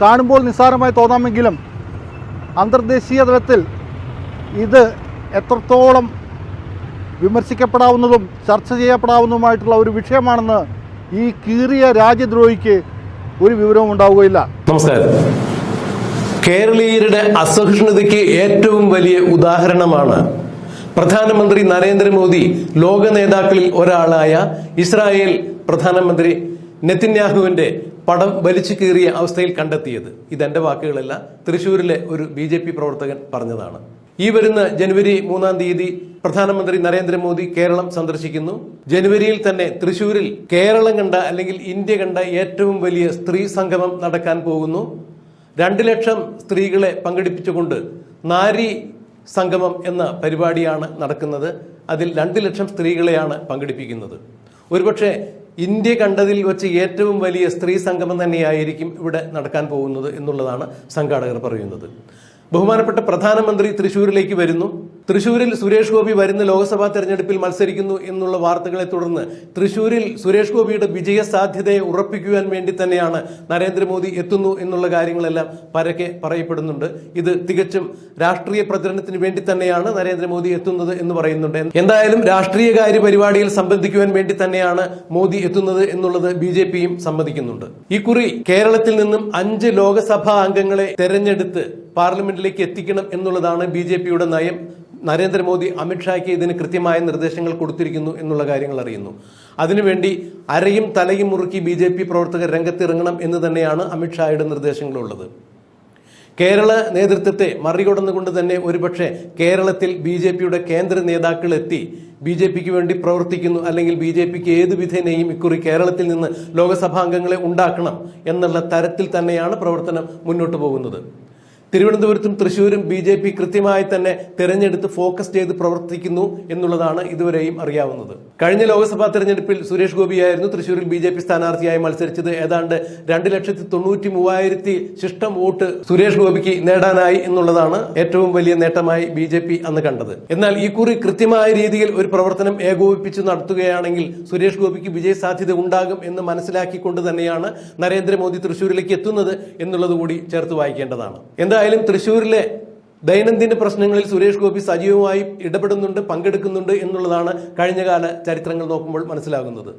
കാണുമ്പോൾ നിസ്സാരമായി തോന്നാമെങ്കിലും അന്തർദേശീയ തലത്തിൽ ഇത് എത്രത്തോളം വിമർശിക്കപ്പെടാവുന്നതും ചർച്ച ചെയ്യപ്പെടാവുന്നതുമായിട്ടുള്ള ഒരു വിഷയമാണെന്ന് ഈ കീറിയ രാജ്യദ്രോഹിക്ക് ഒരു വിവരവും ഉണ്ടാവുകയില്ല. നമസ്കാരം. കേരളീയരുടെ അസഹിഷ്ണുതയ്ക്ക് ഏറ്റവും വലിയ ഉദാഹരണമാണ് പ്രധാനമന്ത്രി നരേന്ദ്രമോദി ലോക നേതാക്കളിൽ ഒരാളായ ഇസ്രായേൽ പ്രധാനമന്ത്രി നെത്തിന്യാഹുവിന്റെ പടം വലിച്ചു കീറിയ അവസ്ഥയിൽ കണ്ടെത്തിയത്. ഇതെന്റെ വാക്കുകളല്ല തൃശൂരിലെ ഒരു ബി ജെ പി പ്രവർത്തകൻ പറഞ്ഞതാണ്. ഈ വരുന്ന ജനുവരി മൂന്നാം തീയതി പ്രധാനമന്ത്രി നരേന്ദ്രമോദി കേരളം സന്ദർശിക്കുന്നു. ജനുവരിയിൽ തന്നെ തൃശൂരിൽ കേരളം കണ്ട അല്ലെങ്കിൽ ഇന്ത്യ കണ്ട ഏറ്റവും വലിയ സ്ത്രീ സംഗമം നടക്കാൻ പോകുന്നു. രണ്ട് ലക്ഷം സ്ത്രീകളെ പങ്കെടുപ്പിച്ചുകൊണ്ട് നാരി സംഗമം എന്ന പരിപാടിയാണ് നടക്കുന്നത്. അതിൽ രണ്ട് ലക്ഷം സ്ത്രീകളെയാണ് പങ്കെടുപ്പിക്കുന്നത്. ഒരുപക്ഷെ ഇന്ത്യ കണ്ടതിൽ വെച്ച് ഏറ്റവും വലിയ സ്ത്രീ സംഗമം തന്നെയായിരിക്കും ഇവിടെ നടക്കാൻ പോകുന്നത് എന്നുള്ളതാണ് സംഘാടകർ പറയുന്നത്. ബഹുമാനപ്പെട്ട പ്രധാനമന്ത്രി തൃശൂരിലേക്ക് വരുന്നു. തൃശൂരിൽ സുരേഷ് ഗോപി വരുന്ന ലോക്സഭാ തെരഞ്ഞെടുപ്പിൽ മത്സരിക്കുന്നു എന്നുള്ള വാർത്തകളെ തുടർന്ന് തൃശൂരിൽ സുരേഷ് ഗോപിയുടെ വിജയ സാധ്യതയെ ഉറപ്പിക്കുവാൻ വേണ്ടി തന്നെയാണ് നരേന്ദ്രമോദി എത്തുന്നു എന്നുള്ള കാര്യങ്ങളെല്ലാം പരക്കെ പറയപ്പെടുന്നുണ്ട്. ഇത് തികച്ചും രാഷ്ട്രീയ പ്രചരണത്തിന് വേണ്ടി തന്നെയാണ് നരേന്ദ്രമോദി എത്തുന്നത് എന്ന് പറയുന്നുണ്ട്. എന്തായാലും രാഷ്ട്രീയ കാര്യ പരിപാടിയിൽ സംബന്ധിക്കുവാൻ വേണ്ടി തന്നെയാണ് മോദി എത്തുന്നത് എന്നുള്ളത് ബി ജെ പിയും സമ്മതിക്കുന്നുണ്ട്. ഇക്കുറി കേരളത്തിൽ നിന്നും അഞ്ച് ലോകസഭാ അംഗങ്ങളെ തെരഞ്ഞെടുത്ത് പാർലമെന്റിലേക്ക് എത്തിക്കണം എന്നുള്ളതാണ് ബി നയം. നരേന്ദ്രമോദി അമിത്ഷായ്ക്ക് ഇതിന് കൃത്യമായ നിർദ്ദേശങ്ങൾ കൊടുത്തിരിക്കുന്നു എന്നുള്ള കാര്യങ്ങൾ അറിയുന്നു. അതിനുവേണ്ടി അരയും തലയും മുറുക്കി ബി ജെ പി പ്രവർത്തകർ രംഗത്തിറങ്ങണം എന്ന് തന്നെയാണ് അമിത്ഷായുടെ നിർദ്ദേശങ്ങളുള്ളത്. കേരള നേതൃത്വത്തെ മറികടന്നുകൊണ്ട് തന്നെ ഒരുപക്ഷെ കേരളത്തിൽ ബി ജെ പിയുടെ കേന്ദ്ര നേതാക്കൾ എത്തി ബി ജെ പിക്ക് വേണ്ടി പ്രവർത്തിക്കുന്നു അല്ലെങ്കിൽ ബി ജെ പിക്ക് ഏത് വിധേനയും ഇക്കുറി കേരളത്തിൽ നിന്ന് ലോകസഭാംഗങ്ങളെ ഉണ്ടാക്കണം എന്നുള്ള തരത്തിൽ തന്നെയാണ് പ്രവർത്തനം മുന്നോട്ട് പോകുന്നത്. തിരുവനന്തപുരത്തും തൃശൂരും ബി ജെ പി കൃത്യമായി തന്നെ തെരഞ്ഞെടുത്ത് ഫോക്കസ് ചെയ്ത് പ്രവർത്തിക്കുന്നു എന്നുള്ളതാണ് ഇതുവരെയും അറിയാവുന്നത്. കഴിഞ്ഞ ലോക്സഭാ തെരഞ്ഞെടുപ്പിൽ സുരേഷ് ഗോപിയായിരുന്നു തൃശൂരിൽ ബി ജെ പി സ്ഥാനാർത്ഥിയായി മത്സരിച്ചത്. ഏതാണ്ട് രണ്ട് ലക്ഷത്തി തൊണ്ണൂറ്റി മൂവായിരത്തി ശിഷ്ടം വോട്ട് സുരേഷ് ഗോപിക്ക് നേടാനായി എന്നുള്ളതാണ് ഏറ്റവും വലിയ നേട്ടമായി ബി ജെ പി അന്ന് കണ്ടത്. എന്നാൽ ഈ കുറി കൃത്യമായ രീതിയിൽ ഒരു പ്രവർത്തനം ഏകോപിപ്പിച്ച് നടത്തുകയാണെങ്കിൽ സുരേഷ് ഗോപിക്ക് വിജയ സാധ്യത ഉണ്ടാകും എന്ന് മനസ്സിലാക്കിക്കൊണ്ട് തന്നെയാണ് നരേന്ദ്രമോദി തൃശൂരിലേക്ക് എത്തുന്നത് എന്നുള്ളത് കൂടി ചേർത്ത് വായിക്കേണ്ടതാണ്. എന്തായാലും തൃശ്ശൂരിലെ ദൈനംദിന പ്രശ്നങ്ങളിൽ സുരേഷ് ഗോപി സജീവമായി ഇടപെടുന്നുണ്ട് പങ്കെടുക്കുന്നുണ്ട് എന്നുള്ളതാണ് കഴിഞ്ഞകാല ചരിത്രങ്ങൾ നോക്കുമ്പോൾ മനസ്സിലാകുന്നത്.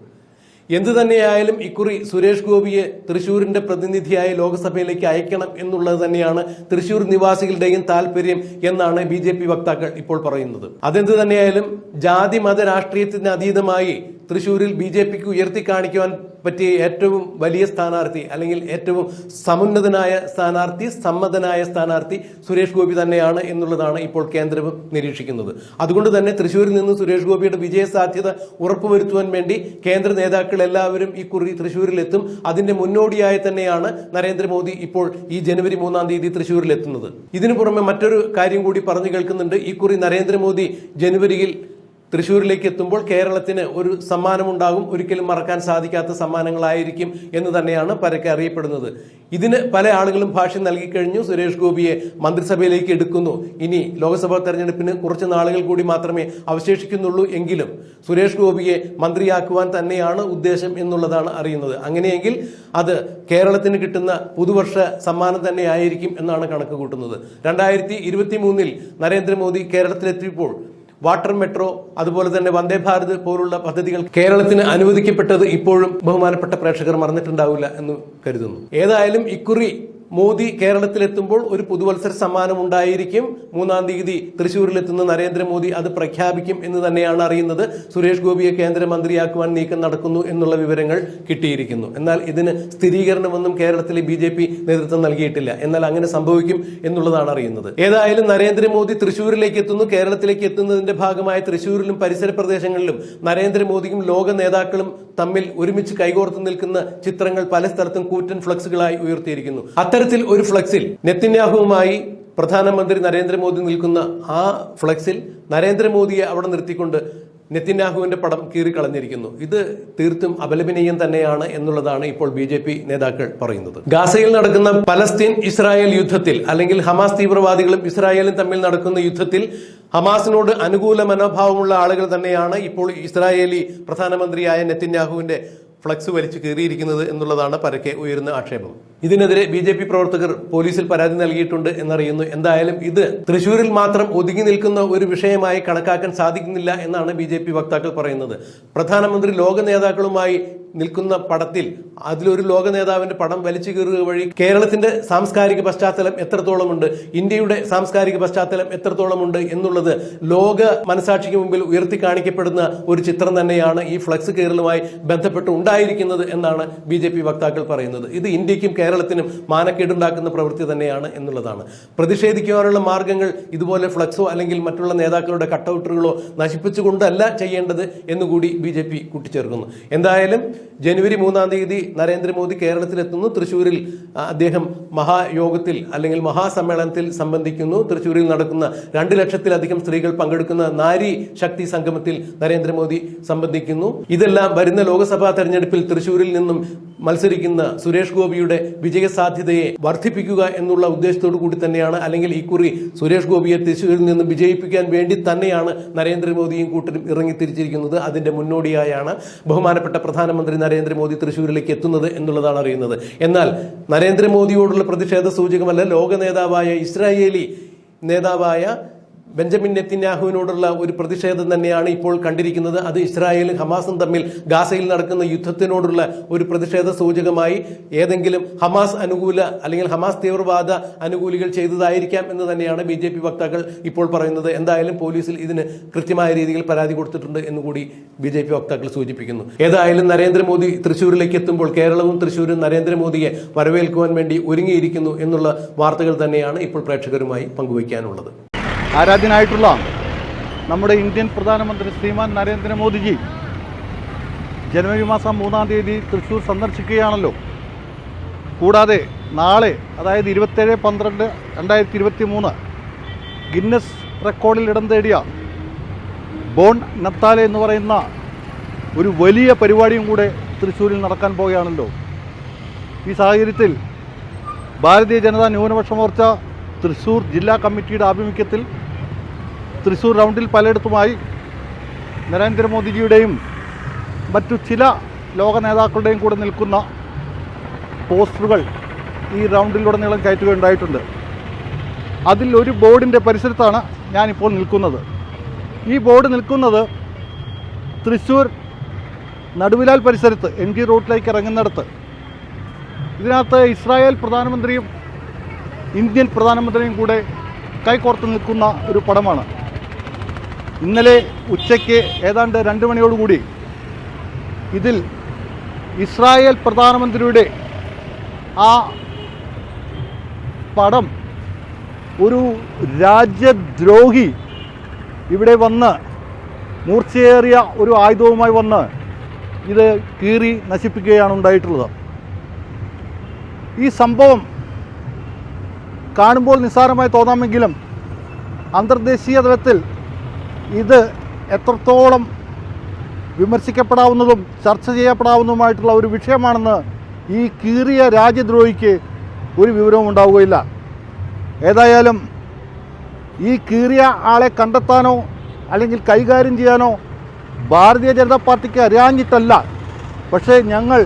എന്തു തന്നെയായാലും ഇക്കുറി സുരേഷ് ഗോപിയെ തൃശൂരിന്റെ പ്രതിനിധിയായി ലോക്സഭയിലേക്ക് അയക്കണം എന്നുള്ളത് തന്നെയാണ് തൃശൂർ നിവാസികളുടെയും താല്പര്യം എന്നാണ് ബി ജെ പി വക്താക്കൾ ഇപ്പോൾ പറയുന്നത്. അതെന്തു തന്നെയായാലും ജാതി മത രാഷ്ട്രീയത്തിന് അതീതമായി തൃശൂരിൽ ബി ജെ പിക്ക് ഉയർത്തി കാണിക്കുവാൻ പറ്റിയ ഏറ്റവും വലിയ സ്ഥാനാർത്ഥി അല്ലെങ്കിൽ ഏറ്റവും സമുന്നതനായ സ്ഥാനാർത്ഥി സമ്മതനായ സ്ഥാനാർത്ഥി സുരേഷ് ഗോപി തന്നെയാണ് എന്നുള്ളതാണ് ഇപ്പോൾ കേന്ദ്രം നിരീക്ഷിക്കുന്നത്. അതുകൊണ്ട് തന്നെ തൃശ്ശൂരിൽ നിന്ന് സുരേഷ് ഗോപിയുടെ വിജയ സാധ്യത ഉറപ്പുവരുത്തുവാൻ വേണ്ടി കേന്ദ്ര നേതാക്കൾ എല്ലാവരും ഈ കുറി തൃശ്ശൂരിൽ എത്തും അതിന്റെ മുന്നോടിയായി തന്നെയാണ് നരേന്ദ്രമോദി ഇപ്പോൾ ഈ ജനുവരി മൂന്നാം തീയതി തൃശ്ശൂരിലെത്തുന്നത്. ഇതിനു പുറമെ മറ്റൊരു കാര്യം കൂടി പറഞ്ഞു കേൾക്കുന്നുണ്ട്. ഈ കുറി നരേന്ദ്രമോദി ജനുവരിയിൽ തൃശ്ശൂരിലേക്ക് എത്തുമ്പോൾ കേരളത്തിന് ഒരു സമ്മാനമുണ്ടാകും. ഒരിക്കലും മറക്കാൻ സാധിക്കാത്ത സമ്മാനങ്ങളായിരിക്കും എന്ന് തന്നെയാണ് പരക്കെ അറിയപ്പെടുന്നത്. ഇതിന് പല ആളുകളും ഭാഷ്യം നൽകിക്കഴിഞ്ഞു സുരേഷ് ഗോപിയെ മന്ത്രിസഭയിലേക്ക് എടുക്കുന്നു. ഇനി ലോക്സഭാ തെരഞ്ഞെടുപ്പിന് കുറച്ച് നാളുകൾ കൂടി മാത്രമേ അവശേഷിക്കുന്നുള്ളൂ എങ്കിലും സുരേഷ് ഗോപിയെ മന്ത്രിയാക്കുവാൻ തന്നെയാണ് ഉദ്ദേശം എന്നുള്ളതാണ് അറിയുന്നത്. അങ്ങനെയെങ്കിൽ അത് കേരളത്തിന് കിട്ടുന്ന പുതുവർഷ സമ്മാനം തന്നെയായിരിക്കും എന്നാണ് കണക്ക് കൂട്ടുന്നത്. രണ്ടായിരത്തി ഇരുപത്തി മൂന്നിൽ നരേന്ദ്രമോദി കേരളത്തിലെത്തിയപ്പോൾ വാട്ടർ മെട്രോ അതുപോലെ തന്നെ വന്ദേ ഭാരത് പോലുള്ള പദ്ധതികൾ കേരളത്തിന് അനുവദിക്കപ്പെട്ടത് ഇപ്പോഴും ബഹുമാനപ്പെട്ട പ്രേക്ഷകർ മറന്നിട്ടുണ്ടാവില്ല എന്ന് കരുതുന്നു. ഏതായാലും ഇക്കുറി മോദി കേരളത്തിലെത്തുമ്പോൾ ഒരു പുതുവത്സര സമ്മാനം ഉണ്ടായിരിക്കും. മൂന്നാം തീയതി തൃശൂരിലെത്തുന്ന നരേന്ദ്രമോദി അത് പ്രഖ്യാപിക്കും എന്ന് തന്നെയാണ് അറിയുന്നത്. സുരേഷ് ഗോപിയെ കേന്ദ്രമന്ത്രിയാക്കുവാൻ നീക്കം നടക്കുന്നു എന്നുള്ള വിവരങ്ങൾ കിട്ടിയിരിക്കുന്നു. എന്നാൽ ഇതിന് സ്ഥിരീകരണമൊന്നും കേരളത്തിലെ ബി ജെ പി നേതൃത്വം നൽകിയിട്ടില്ല. എന്നാൽ അങ്ങനെ സംഭവിക്കും എന്നുള്ളതാണ് അറിയുന്നത്. ഏതായാലും നരേന്ദ്രമോദി തൃശൂരിലേക്ക് എത്തുന്നു. കേരളത്തിലേക്ക് എത്തുന്നതിന്റെ ഭാഗമായി തൃശൂരിലും പരിസര പ്രദേശങ്ങളിലും നരേന്ദ്രമോദിയും ലോക നേതാക്കളും തമ്മിൽ ഒരുമിച്ച് കൈകോർത്ത് നിൽക്കുന്ന ചിത്രങ്ങൾ പല സ്ഥലത്തും കൂറ്റൻ ഫ്ലക്സുകളായി ഉയർത്തിയിരിക്കുന്നു. അത്തരത്തിൽ ഒരു ഫ്ലക്സിൽ നെത്തിന്യാഹുവുമായി പ്രധാനമന്ത്രി നരേന്ദ്രമോദി നിൽക്കുന്ന ആ ഫ്ലക്സിൽ നരേന്ദ്രമോദിയെ അവിടെ നിർത്തിക്കൊണ്ട് നെത്തിന്യാഹുവിന്റെ പടം കീറിക്കളഞ്ഞിരിക്കുന്നു. ഇത് തീർത്തും അപലപനീയം തന്നെയാണ് എന്നുള്ളതാണ് ഇപ്പോൾ ബി ജെ പി നേതാക്കൾ പറയുന്നത്. ഗാസയിൽ നടക്കുന്ന പലസ്തീൻ ഇസ്രായേൽ യുദ്ധത്തിൽ അല്ലെങ്കിൽ ഹമാസ് തീവ്രവാദികളും ഇസ്രായേലും തമ്മിൽ നടക്കുന്ന യുദ്ധത്തിൽ ഹമാസിനോട് അനുകൂല മനോഭാവമുള്ള ആളുകൾ തന്നെയാണ് ഇപ്പോൾ ഇസ്രായേലി പ്രധാനമന്ത്രിയായ നെത്തിന്യാഹുവിന്റെ ഫ്ലക്സ് വലിച്ചു കയറിയിരിക്കുന്നത് എന്നുള്ളതാണ് പരക്കെ ഉയരുന്ന ആക്ഷേപം. ഇതിനെതിരെ ബി ജെ പി പ്രവർത്തകർ പോലീസിൽ പരാതി നൽകിയിട്ടുണ്ട് എന്നറിയുന്നു. എന്തായാലും ഇത് തൃശൂരിൽ മാത്രം ഒതുങ്ങി നിൽക്കുന്ന ഒരു വിഷയമായി കണക്കാക്കാൻ സാധിക്കുന്നില്ല എന്നാണ് ബി വക്താക്കൾ പറയുന്നത്. പ്രധാനമന്ത്രി ലോക നേതാക്കളുമായി നിൽക്കുന്ന പടത്തിൽ അതിലൊരു ലോക നേതാവിന്റെ പടം വലിച്ചു കീറുക വഴി കേരളത്തിന്റെ സാംസ്കാരിക പശ്ചാത്തലം എത്രത്തോളമുണ്ട് ഇന്ത്യയുടെ സാംസ്കാരിക പശ്ചാത്തലം എത്രത്തോളമുണ്ട് എന്നുള്ളത് ലോക മനസാക്ഷിക്ക് മുമ്പിൽ ഉയർത്തി കാണിക്കപ്പെടുന്ന ഒരു ചിത്രം തന്നെയാണ് ഈ ഫ്ലക്സ് കീറലുമായി ബന്ധപ്പെട്ട് ഉണ്ടായിരിക്കുന്നത് എന്നാണ് ബി ജെ പി വക്താക്കൾ പറയുന്നത്. ഇത് ഇന്ത്യക്കും കേരളത്തിനും മാനക്കേടുണ്ടാക്കുന്ന പ്രവൃത്തി തന്നെയാണ് എന്നുള്ളതാണ്. പ്രതിഷേധിക്കുവാനുള്ള മാർഗങ്ങൾ ഇതുപോലെ ഫ്ലക്സോ അല്ലെങ്കിൽ മറ്റുള്ള നേതാക്കളുടെ കട്ടൗട്ടറുകളോ നശിപ്പിച്ചുകൊണ്ടല്ല ചെയ്യേണ്ടത് എന്നുകൂടി ബി ജെ പി കൂട്ടിച്ചേർക്കുന്നു. എന്തായാലും ജനുവരി മൂന്നാം തീയതി നരേന്ദ്രമോദി കേരളത്തിലെത്തുന്നു. തൃശ്ശൂരിൽ അദ്ദേഹം മഹായോഗത്തിൽ അല്ലെങ്കിൽ മഹാസമ്മേളനത്തിൽ സംബന്ധിക്കുന്നു. തൃശ്ശൂരിൽ നടക്കുന്ന രണ്ട് ലക്ഷത്തിലധികം സ്ത്രീകൾ പങ്കെടുക്കുന്ന നാരി ശക്തി സംഗമത്തിൽ നരേന്ദ്രമോദി സംബന്ധിക്കുന്നു. ഇതെല്ലാം വരുന്ന ലോക്സഭാ തെരഞ്ഞെടുപ്പിൽ തൃശ്ശൂരിൽ നിന്നും മത്സരിക്കുന്ന സുരേഷ് ഗോപിയുടെ വിജയസാധ്യതയെ വർദ്ധിപ്പിക്കുക എന്നുള്ള ഉദ്ദേശത്തോടു കൂടി തന്നെയാണ് അല്ലെങ്കിൽ ഇക്കുറി സുരേഷ് ഗോപിയെ തൃശ്ശൂരിൽ നിന്ന് വിജയിപ്പിക്കാൻ വേണ്ടി തന്നെയാണ് നരേന്ദ്രമോദിയും കൂട്ടരും ഇറങ്ങിത്തിരിച്ചിരിക്കുന്നത്. അതിന്റെ മുന്നോടിയായാണ് ബഹുമാനപ്പെട്ട പ്രധാനമന്ത്രി നരേന്ദ്രമോദി തൃശ്ശൂരിലേക്ക് എത്തുന്നത് എന്നുള്ളതാണ് അറിയുന്നത്. എന്നാൽ നരേന്ദ്രമോദിയോടുള്ള പ്രതിഷേധ സൂചകമല്ല ലോക നേതാവായ ഇസ്രായേലി നേതാവായ ബെഞ്ചമിൻ നെത്തിന്യാഹുവിനോടുള്ള ഒരു പ്രതിഷേധം തന്നെയാണ് ഇപ്പോൾ കണ്ടിരിക്കുന്നത്. അത് ഇസ്രായേലും ഹമാസും തമ്മിൽ ഗാസയിൽ നടക്കുന്ന യുദ്ധത്തിനോടുള്ള ഒരു പ്രതിഷേധ സൂചകമായി ഏതെങ്കിലും ഹമാസ് അനുകൂല അല്ലെങ്കിൽ ഹമാസ് തീവ്രവാദ അനുകൂലികൾ ചെയ്തതായിരിക്കാം എന്ന് തന്നെയാണ് ബി ജെ പി വക്താക്കൾ ഇപ്പോൾ പറയുന്നത്. എന്തായാലും പോലീസിൽ ഇതിന് കൃത്യമായ രീതിയിൽ പരാതി കൊടുത്തിട്ടുണ്ട് എന്നുകൂടി ബി ജെ പി വക്താക്കൾ സൂചിപ്പിക്കുന്നു. ഏതായാലും നരേന്ദ്രമോദി തൃശ്ശൂരിലേക്ക് എത്തുമ്പോൾ കേരളവും തൃശ്ശൂരും നരേന്ദ്രമോദിയെ വരവേൽക്കുവാൻ വേണ്ടി ഒരുങ്ങിയിരിക്കുന്നു എന്നുള്ള വാർത്തകൾ തന്നെയാണ് ഇപ്പോൾ പ്രേക്ഷകരുമായി പങ്കുവയ്ക്കാനുള്ളത്. ആരാധ്യനായിട്ടുള്ള നമ്മുടെ ഇന്ത്യൻ പ്രധാനമന്ത്രി ശ്രീമാൻ നരേന്ദ്രമോദിജി ജനുവരി മാസം മൂന്നാം തീയതി തൃശ്ശൂർ സന്ദർശിക്കുകയാണല്ലോ. കൂടാതെ നാളെ അതായത് ഇരുപത്തേഴ് പന്ത്രണ്ട് രണ്ടായിരത്തി ഇരുപത്തി മൂന്ന് ഗിന്നസ് റെക്കോർഡിൽ ഇടം തേടിയ ബോൺ നത്താലെ എന്ന് പറയുന്ന ഒരു വലിയ പരിപാടിയും കൂടെ തൃശ്ശൂരിൽ നടക്കാൻ പോവുകയാണല്ലോ. ഈ സാഹചര്യത്തിൽ ഭാരതീയ ജനതാ ന്യൂനപക്ഷ മോർച്ച തൃശ്ശൂർ ജില്ലാ കമ്മിറ്റിയുടെ ആഭിമുഖ്യത്തിൽ തൃശ്ശൂർ റൗണ്ടിൽ പലയിടത്തുമായി നരേന്ദ്രമോദിജിയുടെയും മറ്റു ചില ലോക നേതാക്കളുടെയും കൂടെ നിൽക്കുന്ന പോസ്റ്ററുകൾ ഈ റൗണ്ടിലുടനീളം കയറ്റുകയുണ്ടായിട്ടുണ്ട്. അതിൽ ഒരു ബോർഡിന്റെ പരിസരത്താണ് ഞാനിപ്പോൾ നിൽക്കുന്നത്. ഈ ബോർഡ് നിൽക്കുന്നത് തൃശ്ശൂർ നടുവിലാൽ പരിസരത്ത് എം ജി റോഡിലേക്ക് ഇറങ്ങുന്നിടത്ത്. ഇതിനകത്ത് ഇസ്രായേൽ പ്രധാനമന്ത്രിയും ഇന്ത്യൻ പ്രധാനമന്ത്രിയും കൂടെ കൈകോർത്ത് നിൽക്കുന്ന ഒരു പടമാണ്. ഇന്നലെ ഉച്ചയ്ക്ക് ഏതാണ്ട് രണ്ട് മണിയോടുകൂടി ഇതിൽ ഇസ്രായേൽ പ്രധാനമന്ത്രിയുടെ ആ പടം ഒരു രാജ്യദ്രോഹി ഇവിടെ വന്ന് മൂർച്ചയേറിയ ഒരു ആയുധവുമായി വന്ന് ഇത് കീറി നശിപ്പിക്കുകയാണ് ഉണ്ടായിട്ടുള്ളത്. ഈ സംഭവം കാണുമ്പോൾ നിസ്സാരമായി തോന്നാമെങ്കിലും അന്തർദേശീയ തലത്തിൽ ഇത് എത്രത്തോളം വിമർശിക്കപ്പെടാവുന്നതും ചർച്ച ചെയ്യപ്പെടാവുന്നതുമായിട്ടുള്ള ഒരു വിഷയമാണെന്ന് ഈ കീറിയ രാജ്യദ്രോഹിക്ക് ഒരു വിവരവും ഉണ്ടാവുകയില്ല. ഏതായാലും ഈ കീറിയ ആളെ കണ്ടെത്താനോ അല്ലെങ്കിൽ കൈകാര്യം ചെയ്യാനോ ഭാരതീയ ജനതാ പാർട്ടിക്ക് അറിയാഞ്ഞിട്ടല്ല. പക്ഷേ ഞങ്ങൾ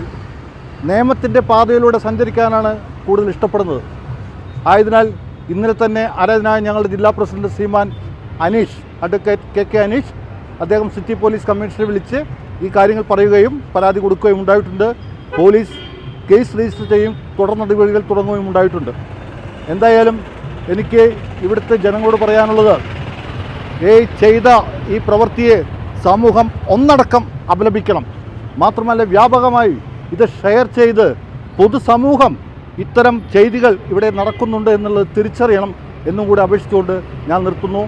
നിയമത്തിന്റെ പാതയിലൂടെ സഞ്ചരിക്കാനാണ് കൂടുതൽ ഇഷ്ടപ്പെടുന്നത്. ആയതിനാൽ ഇന്നലെ തന്നെ ആരാധനായ ഞങ്ങളുടെ ജില്ലാ പ്രസിഡന്റ് ശ്രീമാൻ Aneesh advocate K K Aneesh അദ്ദേഹം സിറ്റി പോലീസ് കമ്മീഷണറെ വിളിച്ച് ഈ കാര്യങ്ങൾ പറയുകയും പരാതി കൊടുക്കുകയും ഉണ്ടായിട്ടുണ്ട്. പോലീസ് കേസ് രജിസ്റ്റർ ചെയ്യും തുടർ നടപടികൾ തുടങ്ങുകയും ഉണ്ടായിട്ടുണ്ട്. എന്തായാലും എനിക്ക് ഇവിടുത്തെ ജനങ്ങളോട് പറയാനുള്ളത് ഈ ചെയ്ത ഈ പ്രവൃത്തിയെ സമൂഹം ഒന്നടക്കം അപലപിക്കണം. മാത്രമല്ല വ്യാപകമായി ഇത് ഷെയർ ചെയ്ത് പൊതുസമൂഹം ഇത്തരം ചെയ്തികൾ ഇവിടെ നടക്കുന്നുണ്ട് എന്നുള്ളത് തിരിച്ചറിയണം എന്നും കൂടി അപേക്ഷിച്ചുകൊണ്ട് ഞാൻ നിർത്തുന്നു.